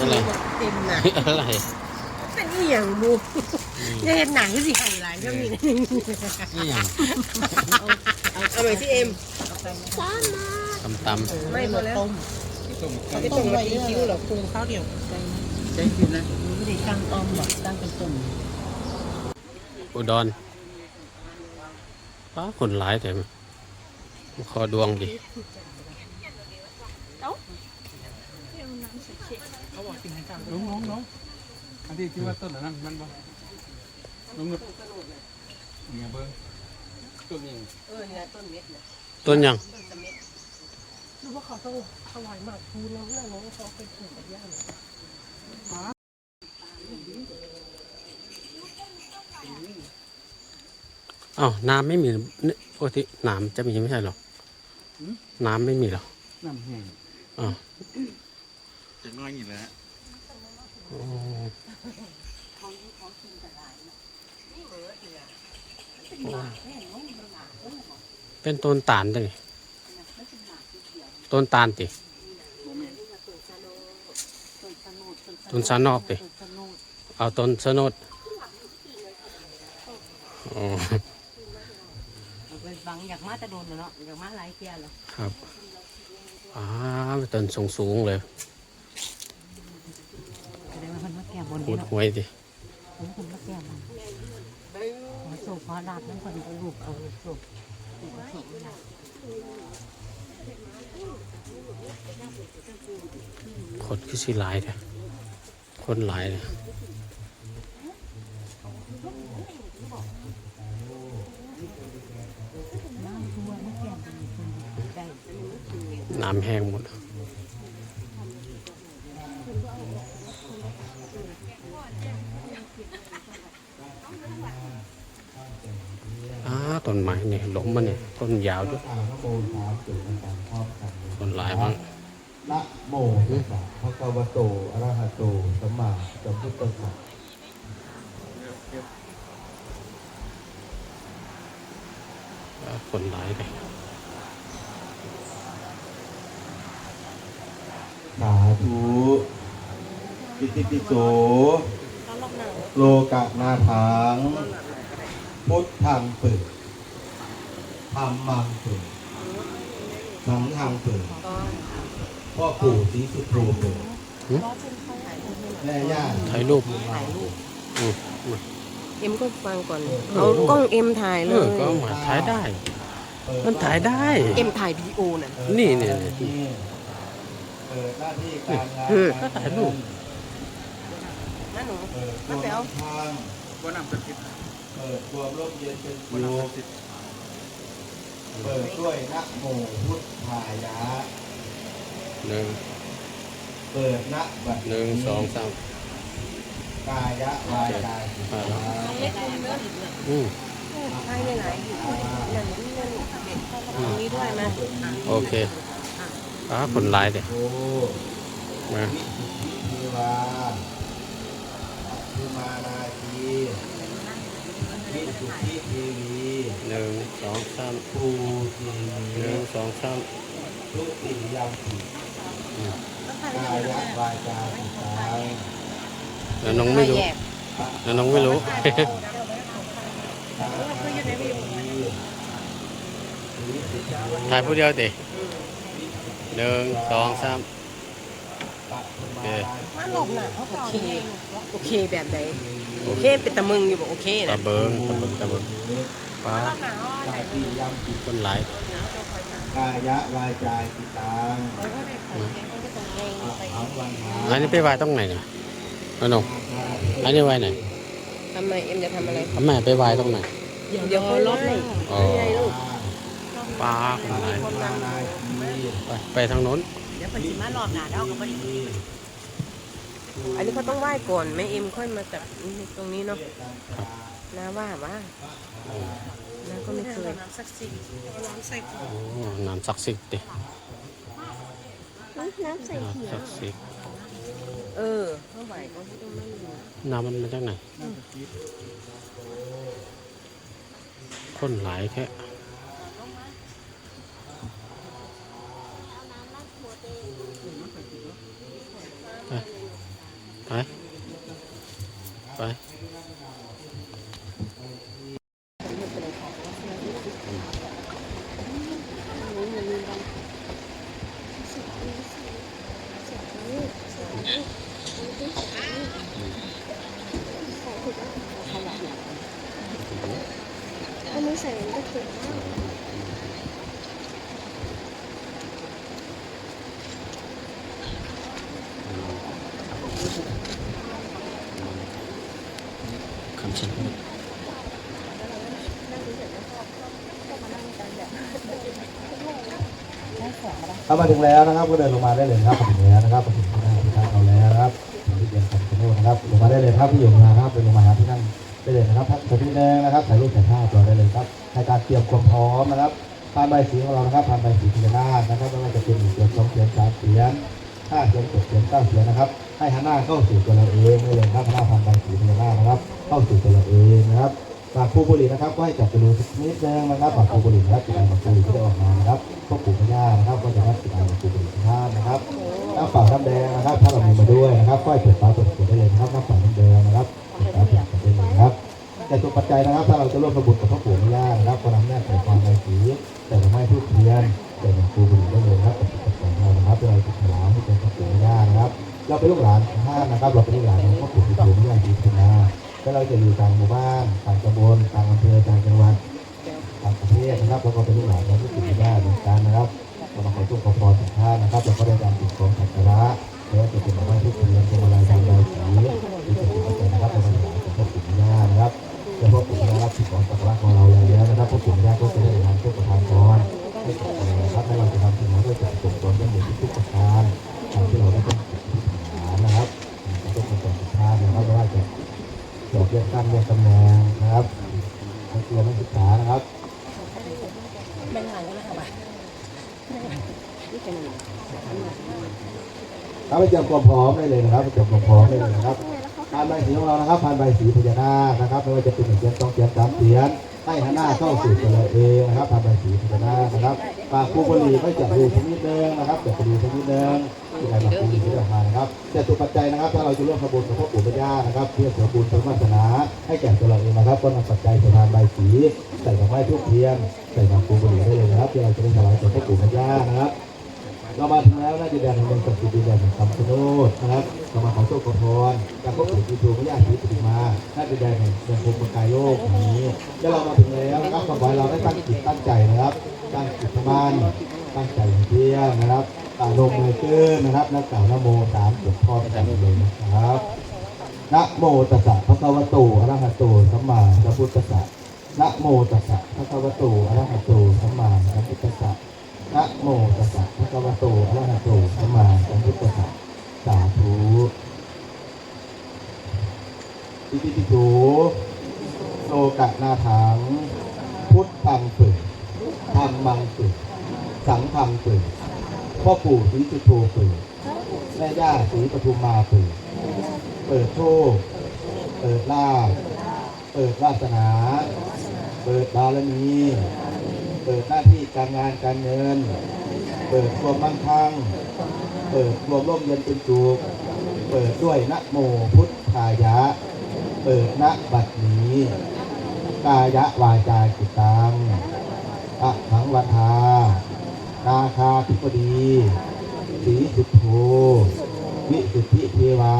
อะไรเต็มนะอะไรเป็นอีหยังบูจะเห็นหนังที่สิไฮไลท์ก็มีนี่อย่างเอาไปที่เอ็มตำตไม่พอแล้วต้มเขาจะต้มมาตีคิ้วเหรอปรุงข้าวเดียวใช้กินนะไม่ได้ตั้งต้มหรอกตั้งเป็นต้มำอุดรป้าคนหลายแต่คอดวงดิ น้องน้องน้องอันที่ที่ว่าต้นอันนั้นมันบ่น้องนุชเนี่ยเบิ้งต้นนี้เออเนี่ยต้นเม็ดนะต้นยังรู้ว่าเขาต้องถวายหมากคูแล้วเรื่องนี้เขาไปปลูกกับย่าเนี่ยอ้าวน้ำไม่มีนี่ปกติน้ำจะมีไม่ใช่หรอน้ำไม่มีหรอน้ำแห้งอ้าว จะน้อยนี่แหละอ๋อเป็นต้นตาลได้ไงต้นตาลติต้นสานอกติเอาต้นสนดอ๋อเอาไปบังอยากมาจะโดนเนาะอยากมาหลายเที่ยแล้ว ครับอ้าวต้นสูงสูงๆเลย แสดงว่าคนมา แก้บนขุดหวยดิคนมาแก้บนขอโศกขอลาบนั่นคนเอาลูกเอาโศกลูกเอาโศกลาบคนคือสิหลายเลยคนหลายเลยน้ำแห้งหมด ต้นไม้เนี่ยหล้มมันเนี่ยต้นยาวด้วยอ่าพระโมสามจุดในการครอบกันต้นหลายมั้งนะโมตัสสะภะคะวะโตอะระหะโตสัมมาสัมพุทธัสสะอ้าคนหลายเลยสาธุปิติปิโสโลกะนาถัง พุทธังเปิด ธรรมังเปิดสังฆังเปิดพ่อปู่ศรีสุโธเปิดแม่ย่าถ่ายรูปถ่ายรูปอืมมาเอ็มก็ฟังก่อนเอากล้องเอ็มถ่ายเลเอยอก็มาถ่ายได้เปิมันถ่ายได้ เอ็มถ่ายวีดีโอน่ะ นี่เนี่ยเปิดหน้าที่การงานอืมก็ถ่ายรูปนั่นหนูเปิดมาแป๋วทางว่าน้ำศักดิ์สิทธิ์เปิดความร่มเย็นเป็นว่าสุน้ำศัขกดิ์สิทธิ์ เปิดด้วยนะโมพุทธายะหนึ่งเปิดนะบัดหนึ่งสองสามกายะวายกายจิตอ่าแล้วเล็กเนื้ออืมถ่ายได้หลายอยู่นั่นนี่นั่นเด็กตรงนี้ด้วยนะโอเคอ้าคนหลายเลยโอมาวิสุทธิเทวาภูมานาที วิสุทธิเทวีหนึ่งสองสามภูเทหวีนึ่งสองสามทุติยมปิกายะวาจาจิตตังแล้วน้องไม่รู้แยกแล้วน้องไม่รู้ถ่ายผู้เดียวดิหนึ่งสองสามโอเค โอเคแบบไหน โอเคเป็นตะมึงอยู่บอกโอเคตะนะเบิงตะเบิงตะเบิงป้าตาติยมปิคนหลายกายะวาจาจิตตังอังวันหาอันนี้ไปไหว้ตรงไหนเนี่ยน้องนงอันนี้ไหว้ไหนทำไมเอ็มจะทำอะไร ทำไมไปไหว้ตรงไหนเดี๋ยวค่อยไล่อ๋อไงลูกป้าคนหลายนานาที ไปไปทางโน้น เดี๋ยวปัจจิมารอบหนาเด้ากับ อันนี้เขาต้องไหว้ก่อนไหม่เอ็มค่อยมาจับตรงนี้เนาะน้าว่าว่าน้าก็ไม่เคยโอ้น้ำศักดิ์สิทธิ์ดิน้ำใส่น้ำศักดิ์สิทธิ์เออเท่าไหร่ก็ต้องไม่รู้น้ำมันมาจากไหน คนหลายแค่ไป ไปไป อันนี้ใส่ก็เก่งมาก คำชะโนด ถ้ามาถึงแล้วนะครับ ก็เดินลงมาได้เลยครับมาถึงแล้วนะครับมาถึงที่นั่งที่ท่านเอาแล้วนะครับที่เรียนคำชะโนดนะครับลงมาได้เลยครับที่อยู่มาครับเดินลงมาหาที่นั่งได้เลยนะครับทักทายที่แดงนะครับถ่ายรูปถ่ายภาพเราได้เลยครับในการเตรียมความพร้อมนะครับพานใบสีของเรานะครับพานใบสีพญานานะครับไม่ว่าจะเป็นหนึ่งเสียงสองเสียงสามเสียงห้าเสียงเจ็ดเสียงเก้าเสียงนะครับ ให้หันหน้าเข้าสู่ตัวเราเองได้เลยครับหน้าพานใบสีพญานานะครับ เข้าสู่ตัวเราเองนะครับ ปากคูบุหรี่นะครับก็ให้จับไปดูสักนิดนึงนะครับปากคูบุหรี่นะครับจุดไอปากคูบุหรี่ที่ได้ออกมานะครับพ่อปู่พญานะครับก็จะรับจุดไอปากคูบุหรี่ท่านนะครับน้ำเปล่าน้ำแดงนะครับ ถ้าเรามีมาด้วยนะครับก็ให้เปิดฝาเปิดขวดได้เลยนะครับน้ำเปล่าน้ำแดงนะครับเปิดฝาเปิดขวดได้เลยครับแต่ตัวปัจจัยนะครับถ้าเราจะร่วมประบุญกับพระปู่แม่ย่านะครับก็นำแม่ใส่ความใบสีแต่ดอกไม้ทูบเทียนแต่หลวงปู่บุญได้เลยนะครับกับปัจจัยของเรานะครับเพื่อเราจะถวายให้เป็นพระปู่แม่ย่านะครับ เราเป็นลูกหลานท่านนะครับ เราเป็นลูกหลานของพระปู่ที่ปู่แม่ย่าศรีพัฒ นาแล้วเราจะอยู่ต่างหมู่บ้านต่างตำบลต่างอำเภอต่างจังหวัดต่างประเทศนะครับแล้วก็เป็นลูกหลานของผู้ปู่ย่าเหมือนกันนะครับเรามาขอทุกขอพรจากท่านนะครับแล้วก็ได้การติดของสักการะไม่ว่าจะเป็นดอกไม้ทุกเทียนพวงมาลัยดาวใบสีหรือจะเป็นปัจจัยนะครับเรามาถวายของพ่อปู่ย่านะครับแล้วพ่อปู่ย่ารับสิ่งของสักการะของเราแล้วนะครับพ่อปู่ย่าก็จะได้นำเพื่อประทานพรให้กับเราครับให้เราจะทำสิ่งนั้นด้วยจากส่งตนได้หมดทุกประการ เบี้ยขั้นเบี้ยตำแหน่งนะครับนักเรียนนักศึกษานะครับแบ่งหลานกันนะคะบ่ะนี่เป็นครับไปเตรียมความพร้อมได้เลยนะครับไปเตรียมความพร้อมได้เลยนะครับพานใบสีของเรานะครับพานใบสีพญานาคนะครับไม่ว่าจะเป็นหนึ่งเสียงสองเสียงสามเสียง ให้หันหน้าเข้าสู่ตัวเราเองนะครับทานใบสีพญานานะครับปากคูบรีไม่จะดูสักนิดนึงนะครับจะดูสักนิดนึงที่ไหนมาคูบุหรีที่ออกมานะครับแต่ตัวปัจจัยนะครับ ถ้าเราจะร่วมขบวนกับพ่อปู่พญานะครับ เพื่อเสริมบุญเสริมวาสนา ให้แก่ตัวเราเองนะครับ ก็นำปัจจัยใส่พานใบสีใส่ดอกไม้ทุกเทียนใส่ปากคูบรีได้เลยนะครับที่เราจะได้ถวายแก่พ่อปู่พญานะครับ เรามาถึงแล้วน่าจะแดนแห่งเมืองศักดิ์สิทธิ์ดินแดนแห่งคำชะโนดนะครับเรามาขอโชคขอพรจากพระปู่ที่ทูพระญาติปฏิมาน่าจะแดนแห่งแห่งภูมิกายโลกนี้แล้วเรามาถึงแล้วนะครับขอให้เราได้ตั้งจิตตั้งใจนะครับ ตั้งจิตมั่นตั้งใจเที่ยงนะครับต่างลงมือขึ้นนะครับแล้วกล่าวนโมสามจบพร้อมกันเลยนะครับนะโมตัสสะพระคะวะโตอะระหะโตสัมมาสัมพุทธัสสะนะโมตัสสะพระคะวะโตอะระหะโตสัมมาสัมพุทธัสสะ นะโมตัสสะภะคะวโตอะระหะโตสัมมาสัมพุทธัสสะสาธุอิติปิโสโลกะนาถัง พุทธังเปิดธรรมังเปิดสังฆังเปิดพ่อปู่ศรีสุโธเปิดแม่ย่าศรีปทุมมาเปิดเปิดโชคเปิดลาภเปิดวาสนา เปิดบารมี เปิดหน้า การงานการเงิน เปิดความมั่งคั่งเปิดความร่มเย็นเป็นสุขเปิดด้วยนะโมพุทธายะ เปิดณบัดนี้ กายะวาจาจิตตังอะหังวันทานาคาธิปดีสีสุทโธวิสุทธิเทวา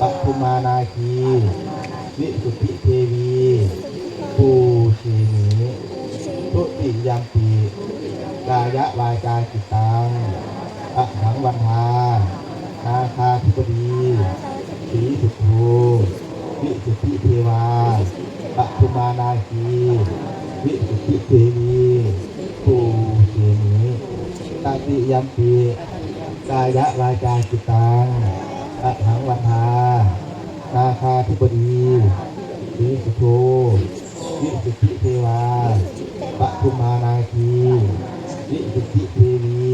ปัุมานาคีวิสุทธิเทวี ปูชีนิทุติยามปี กายะวาจายจิตตังอะหังวันทานาคาธิปดีสีสุทโธวิสุทธิเทวาปทุมานาคีวิสุทธิเทวีภูเชนิตติยามปีกายะวาจายจิตตังอะหังวันทานาคาธิปดีสีสุทโธวิสุทธิเทวา ปทุมมานาคีวิสุทธิเทวี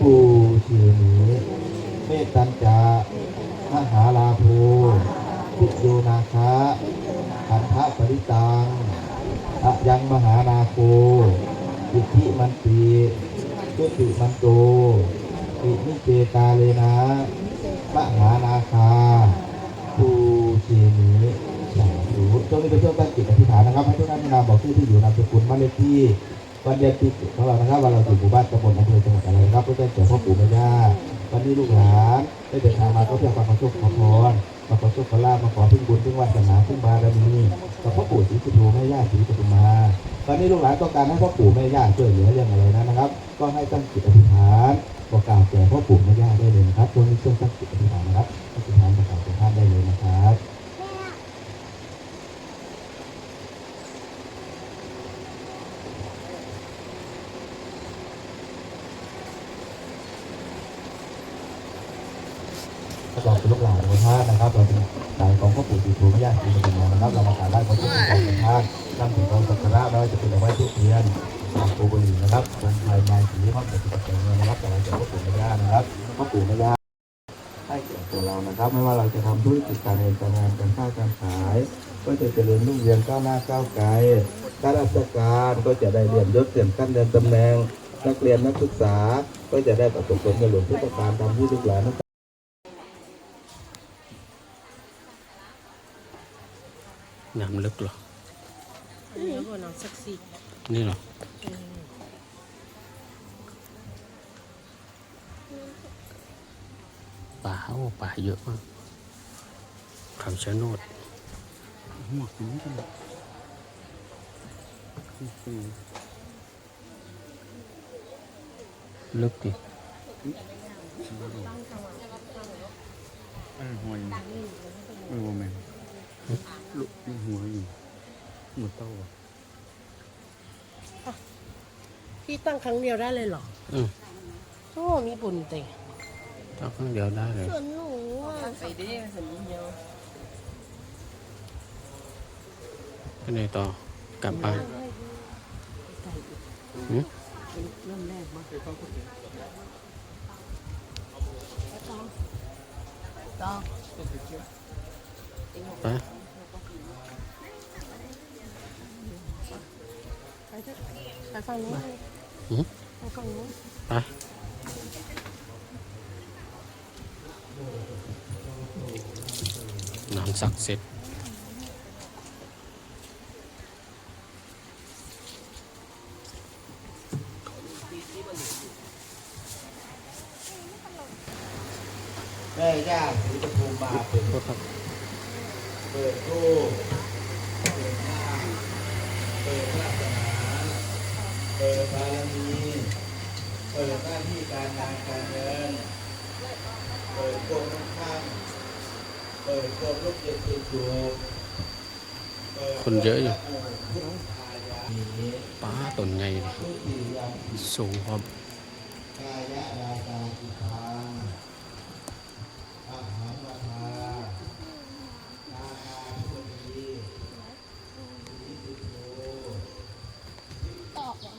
ปูเชีนีเมตตัญจามหาลาโภพิโยนาคะขันธปริตังอะยังมหานาโคอิทธิมันตีตุติมันโตอินิเจกาเลนะมหานาคา ชื่อที่อยู่นามสกุลบ้านเลขที่วันเดือนปีของเรานะครับวันเราอยู่หมู่บ้านตำบลอำเภอจังหวัดอะไรนะครับเพื่อแจ้งพ่อปู่แม่ย่าวันนี้ลูกหลานได้เดินทางมาก็เพื่อความขอโชคขอพรมาขอโชคขอลาภมาขอพึ่งบุญพึ่งวาสนาพึ่งบารมีกับพ่อปู่ศรีสุโธแม่ย่าศรีปทุมาตอนนี้ลูกหลานต้องการให้พ่อปู่แม่ย่าช่วยเหลือเรื่องอะไรนะนะครับ ก็ให้ตั้งจิตอธิษฐานบอกกล่าวแก่พ่อปู่แม่ย่าได้เลยนะครับช่วงนี้ช่วงตั้งจิตอธิษฐานนะครับอธิษฐานบอกกล่าวแก่ท่านได้เลยนะครับ ถ้าเราเป็นลูกหลานของท่านนะครับ เราเป็นสายของพ่อปู่ศรีสุโธแม่ย่าศรีปทุมมานะครับ เรามาการได้ขอชื่นชมของท่านนำถึงกองสักการะไม่ว่าจะเป็นเอาไว้ทุกเทียนทางโกบุรี นะครับทางภายในสีห้องปฏิบัติเงินนะครับแต่เราจะพ่อปู่แม่ย่านะครับพ่อปู่แม่ย่าให้เกียรติตัวเรานะครับ ไม่ว่าเราจะทำธุรกิจการเงินการงานการค้าการขาย ก็จะเจริญรุ่งเรืองก้าวหน้าก้าวไกลข้าราชการก็จะได้เรียนยศเสื่อมขั้นเดินตำแหน่งนักเรียนนักศึกษาก็จะได้ประสบผลในหลวงทุกประการตามที่ลูกหลานนั้นน้ำลึกเหรออันนี้ก็น้องสักสินี่เหรอ ป่าโอ้ป่าเยอะมากคำชะโนดหัวกนี้กันคือลึกดิอันหัวอยู่เออโมเมนลุกยังหัวอยู่หัวเต้าอะพี่ตั้งครั้งเดียวได้เลยเหรอ อืมโอ้มีบุญเต็ง ตั้งครั้งเดียวได้เลย ส่วนหนูอะ ไปได้สมเดียวไปไหนต่อกลับบ้านหืมเริ่มแรกมาต่อไปไปเถอะไปฝั่งนู้นหืมไปฝั่งนู้นไปน้ำ ศักดิ์สิทธิ์แม่ย่าศรีปทุมมาเป็นโทษครับเปิดรูปเปิดหน้าเปิดศาสนาเปิดบารมีเปิดหน้าที่การงานการเงินเปิดโกงน้ำข้าง คนเยอะอยู่พุทธายานี้ป้าต้นใหญ่ดิทุติยมปิสูงพร้อมกายะราตาจิตังอะหังวทานาคาทุตีสีสุโธตอกเหรอ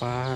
ป้าน้ำ